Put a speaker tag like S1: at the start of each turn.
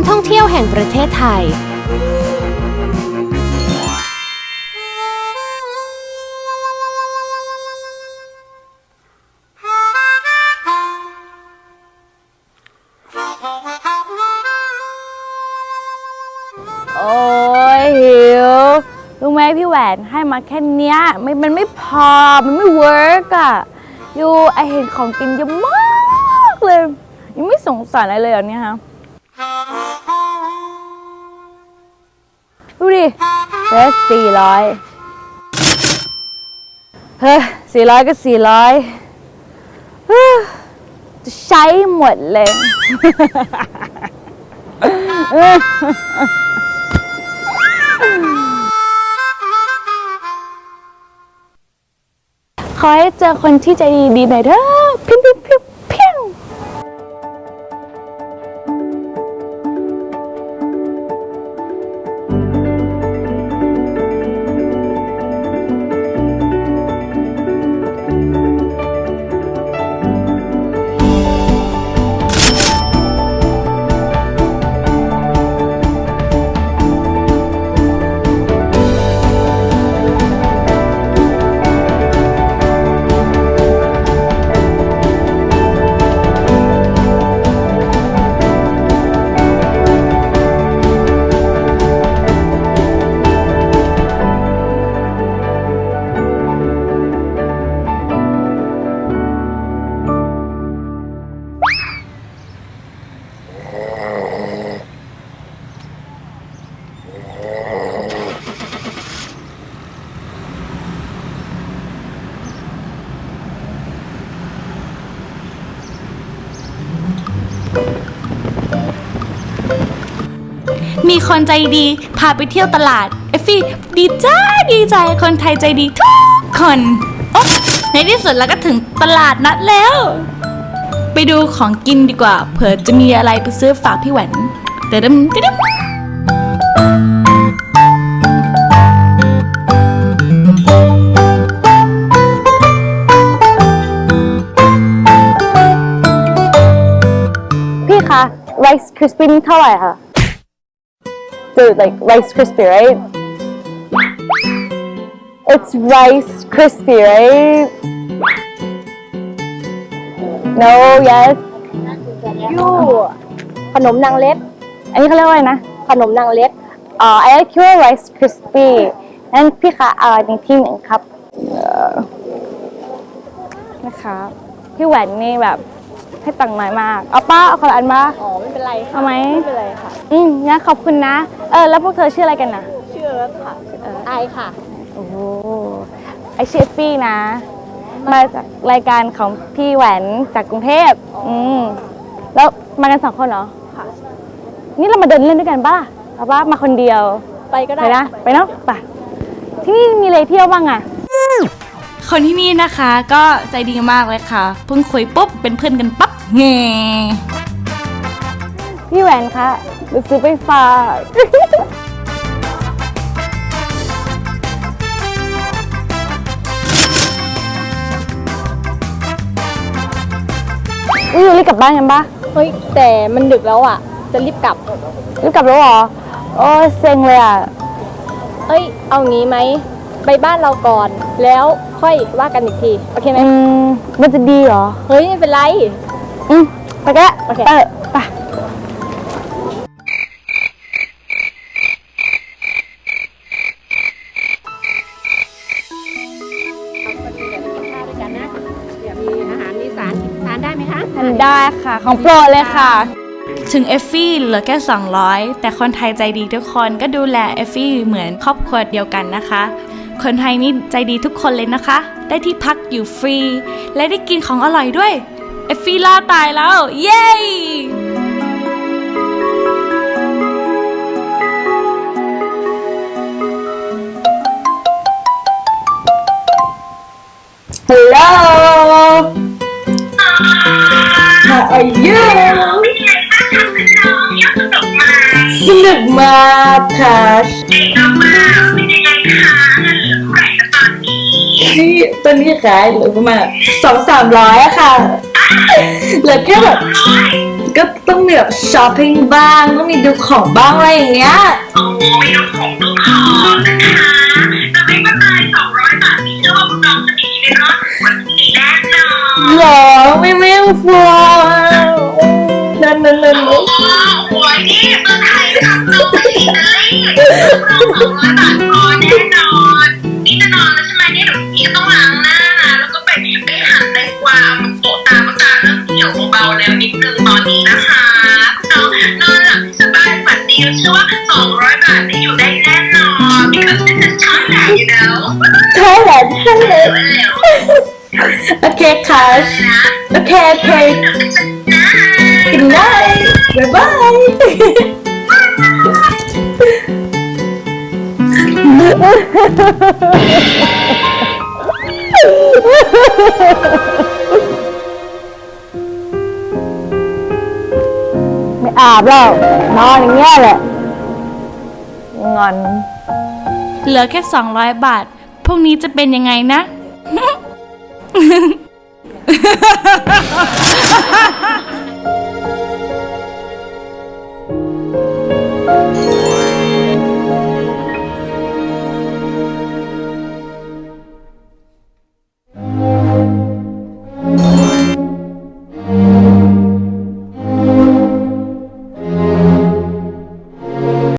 S1: การท่องเที่ยวแห่งประเทศไทย
S2: โอ้ยหิว รู้ไหมพี่แหวนให้มาแค่เนี้ยไม่มันไม่พอ มันไม่เวิร์กอะอยู่ไอเห็นของกินเยอะมากเลย ยังไม่สงสารอะไรเลยเหรอเนี่ยฮะ ดูดิเหลือสี่ร้อยเฮ้ยสี่ร้อยก็สี่ร้อยเฮ้ยจะใช้หมดเลย ขอให้เจอคนที่ใจดีๆหน่อยเถอะ
S3: มีคนใจดี พาไปเที่ยวตลาด เอฟฟี่ดีใจดีใจคนไทยใจดีทุกคนโอ๊ะในที่สุดเราก็ถึงตลาดนัดแล้ว ไปดูของกินดีกว่า เผื่อจะมีอะไรไปซื้อฝากพี่แหวนเดิมเดิม
S2: พี่คะ rice crispy นี่เท่าไหร่คะ Dude like rice crispy right It's rice crispy right No yes
S4: ยูขนมนางเล็บ
S2: อันนี้เขาเรียกว่าอะไรนะ
S4: ขนมนางเล็บ
S2: อ๋อ I like your rice crispy งั้นพี่คะเอาอันนี้ที่หนึ่งครับเอ่อนะคะพี่แหวนนี่แบบให้ตังค์น้อยมาก เอาป้าเอาคนละอันมา
S4: อ๋อ ไม่เป็นไรค่ะ
S2: เอาไหม
S4: ไม่เป็นไรค่ะ
S2: อืมงั้นขอบคุณนะ เออแล้วพวกเธอชื่ออะไรกันนะ
S4: ชื่อเอิร์ธค่ะเอิร์ธไอค่ะ
S2: โอ้โหไอชื่อฟี่นะ มาจากรายการของพี่แหวนจากกรุงเทพอืมแล้วมากันสองคนเหรอ
S4: ค่ะ
S2: นี่เรามาเดินเล่นด้วยกันป่ะเอาป่ะมาคนเดียว
S4: ไปก็
S2: ไป
S4: ได้
S2: นะ ไปเนาะไปที่นี่มีอะไรเที่ยวบ้างอะ
S3: คนที่นี่นะคะก็ใจดีมากเลยค่ะ เพิ่งคุยปุ๊บเป็นเพื่อนกันปั๊บเง
S2: พี่แหวนคะเดี๋ยวซื้อไปฝากนี่ยูรีบกลับบ้านกันปะ
S4: เฮ้ยแต่มันดึกแล้วอะ จะรีบกลับ
S2: รีบกลับแล้วเหรอ โอ้ยเซ็งเลยอะ
S4: เอ้ย เอางี้ไหม ไปบ้านเราก่อน แล้วค่อยว่ากันอีกที โอเคไหม
S2: อืม มันจะดีเหรอ
S4: เฮ้ยไม่เป็นไร
S2: อืม ไปก็ได้
S4: โอเค
S2: ไปไป
S4: ข้าว ได้ค่ะ
S2: ของโปรดเลยค่ะ
S3: ถึงเอฟฟี่เหลือแค่ 200 แต่คนไทยใจดีทุกคนก็ดูแลเอฟฟี่เหมือนครอบครัวเดียวกันนะคะ คนไทยนี่ใจดีทุกคนเลยนะคะ ได้ที่พักอยู่ฟรี และได้กินของอร่อยด้วย เอฟฟี่ล่าตายแล้ว เย้
S2: Hello How are you สนุกมากค่ะ
S5: เก่งมากๆเป็
S2: นี่ตอนนี้ขายเหลือประมาณสองสามร้อยอะค่ะเหลือแค่แบบ
S6: ก็ต้องมีแบบช้อปปิ้งบ้างต้องมีดูของบ้างอะไรอย่างเงี้ย
S5: โอ้ไม่ต้องของต้องของนะคะ ไม่ไม่ต้อ
S6: งกลัวนั่นนั่นนั่น
S5: โอ้โหโอ้ยนี่เมืองไทยทำตัวดีเลยสองร้อยบาทพอแน่นอน นี่จะนอนแล้วใช่ไหมเนี่ยเดี๋ยวพี่ต้องล้างหน้านะแล้วก็ไปไปหั่นแตงกวามันโตตามตาเริ่มเหี่ยวเบาๆแล้วนิดนึงตอนนี้นะคะนอนนอนหลับสบายฝันดีเชื่อว่าสองร้อยบาทนี่อยู่ได้แน่นอน because this is Thailand you know
S6: ใช่แหละใช่เลย โอเคค่ะโอเคโอเค
S5: เดี๋ยวจะนะ
S6: กินได้บ๊ายบาย
S2: ไม่อาบแล้ว นอนอย่างเงี้ยแหละ งอน
S6: เหลือแค่ 200 บาท พวกนี้จะเป็นยังไงนะ
S5: ha ha ha ha ha ha